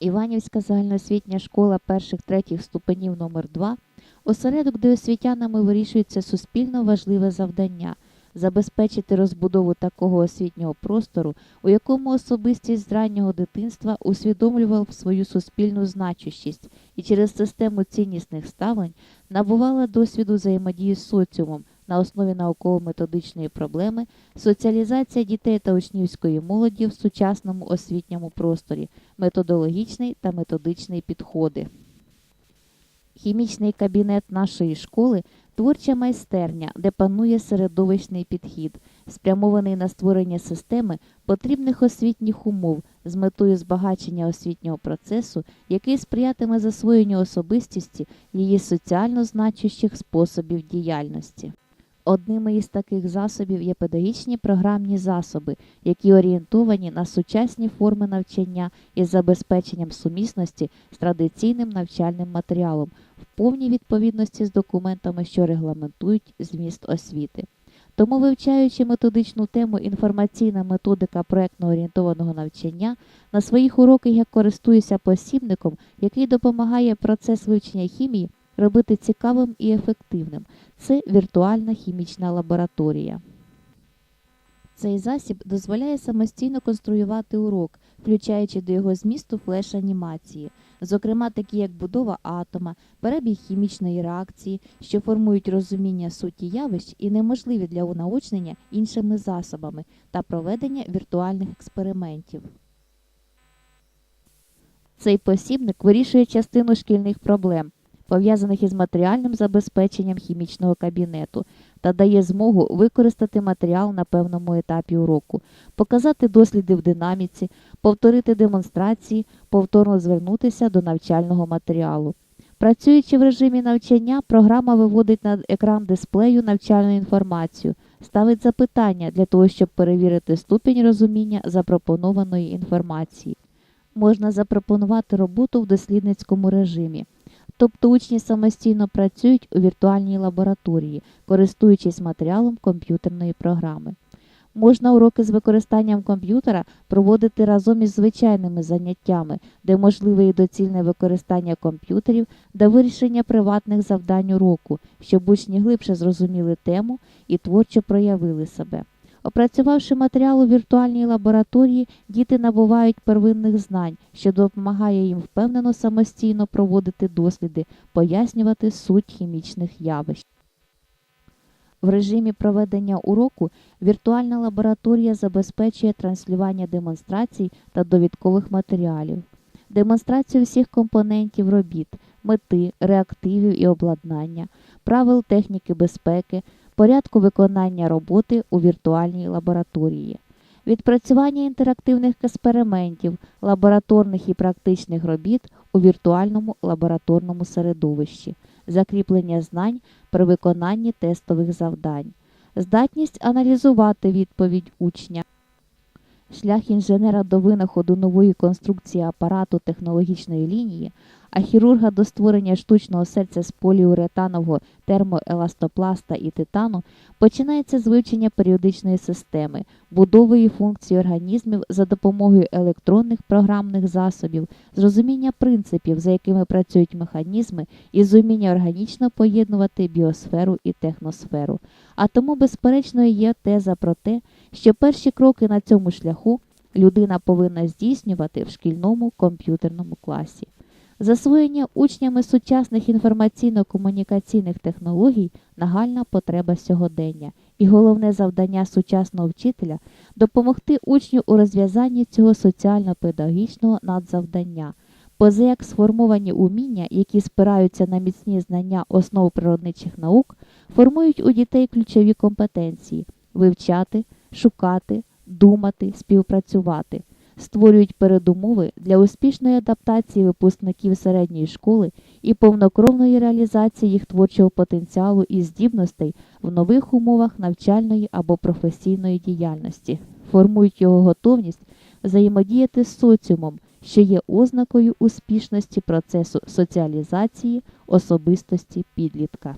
Іванівська загальноосвітня школа перших третіх ступенів номер 2 осередок, де освітянами вирішується суспільно важливе завдання забезпечити розбудову такого освітнього простору, у якому особистість з раннього дитинства усвідомлювала свою суспільну значущість і через систему ціннісних ставлень набувала досвіду взаємодії з соціумом на основі науково-методичної проблеми соціалізація дітей та учнівської молоді в сучасному освітньому просторі, методологічний та методичний підходи. Хімічний кабінет нашої школи творча майстерня, де панує середовищний підхід, спрямований на створення системи потрібних освітніх умов з метою збагачення освітнього процесу, який сприятиме засвоєнню особистісті її соціально значущих способів діяльності. Одними із таких засобів є педагогічні програмні засоби, які орієнтовані на сучасні форми навчання із забезпеченням сумісності з традиційним навчальним матеріалом в повній відповідності з документами, що регламентують зміст освіти. Тому, вивчаючи методичну тему інформаційна методика проектно орієнтованого навчання, на своїх уроках я користуюся посібником, який допомагає процес вивчення хімії робити цікавим і ефективним. Це віртуальна хімічна лабораторія. Цей засіб дозволяє самостійно конструювати урок, включаючи до його змісту флеш-анімації, зокрема такі як будова атома, перебіг хімічної реакції, що формують розуміння суті явищ і неможливі для унаочнення іншими засобами та проведення віртуальних експериментів. Цей посібник вирішує частину шкільних проблем, пов'язаних із матеріальним забезпеченням хімічного кабінету, та дає змогу використати матеріал на певному етапі уроку, показати досліди в динаміці, повторити демонстрації, повторно звернутися до навчального матеріалу. Працюючи в режимі навчання, програма виводить на екран дисплею навчальну інформацію, ставить запитання для того, щоб перевірити ступінь розуміння запропонованої інформації. Можна запропонувати роботу в дослідницькому режимі. Тобто учні самостійно працюють у віртуальній лабораторії, користуючись матеріалом комп'ютерної програми. Можна уроки з використанням комп'ютера проводити разом із звичайними заняттями, де можливе і доцільне використання комп'ютерів для вирішення приватних завдань уроку, щоб учні глибше зрозуміли тему і творчо проявили себе. Опрацювавши матеріал у віртуальній лабораторії, діти набувають первинних знань, що допомагає їм впевнено самостійно проводити досліди, пояснювати суть хімічних явищ. В режимі проведення уроку віртуальна лабораторія забезпечує транслювання демонстрацій та довідкових матеріалів, демонстрацію всіх компонентів робіт, мети, реактивів і обладнання, правил техніки безпеки, порядку виконання роботи у віртуальній лабораторії, відпрацювання інтерактивних експериментів, лабораторних і практичних робіт у віртуальному лабораторному середовищі, закріплення знань при виконанні тестових завдань, здатність аналізувати відповідь учня. Шлях інженера до винаходу нової конструкції апарату технологічної лінії, а хірурга до створення штучного серця з поліуретанового термоеластопласта і титану починається з вивчення періодичної системи, будови і функції організмів за допомогою електронних програмних засобів, зрозуміння принципів, за якими працюють механізми, і зуміння органічно поєднувати біосферу і техносферу. А тому, безперечно, є теза про те, що перші кроки на цьому шляху людина повинна здійснювати в шкільному комп'ютерному класі. Засвоєння учнями сучасних інформаційно-комунікаційних технологій нагальна потреба сьогодення, і головне завдання сучасного вчителя допомогти учню у розв'язанні цього соціально-педагогічного надзавдання. Позаяк сформовані уміння, які спираються на міцні знання основ природничих наук, формують у дітей ключові компетенції вивчати, шукати, думати, співпрацювати створюють передумови для успішної адаптації випускників середньої школи і повнокровної реалізації їх творчого потенціалу і здібностей в нових умовах навчальної або професійної діяльності, формують його готовність взаємодіяти з соціумом, що є ознакою успішності процесу соціалізації особистості підлітка.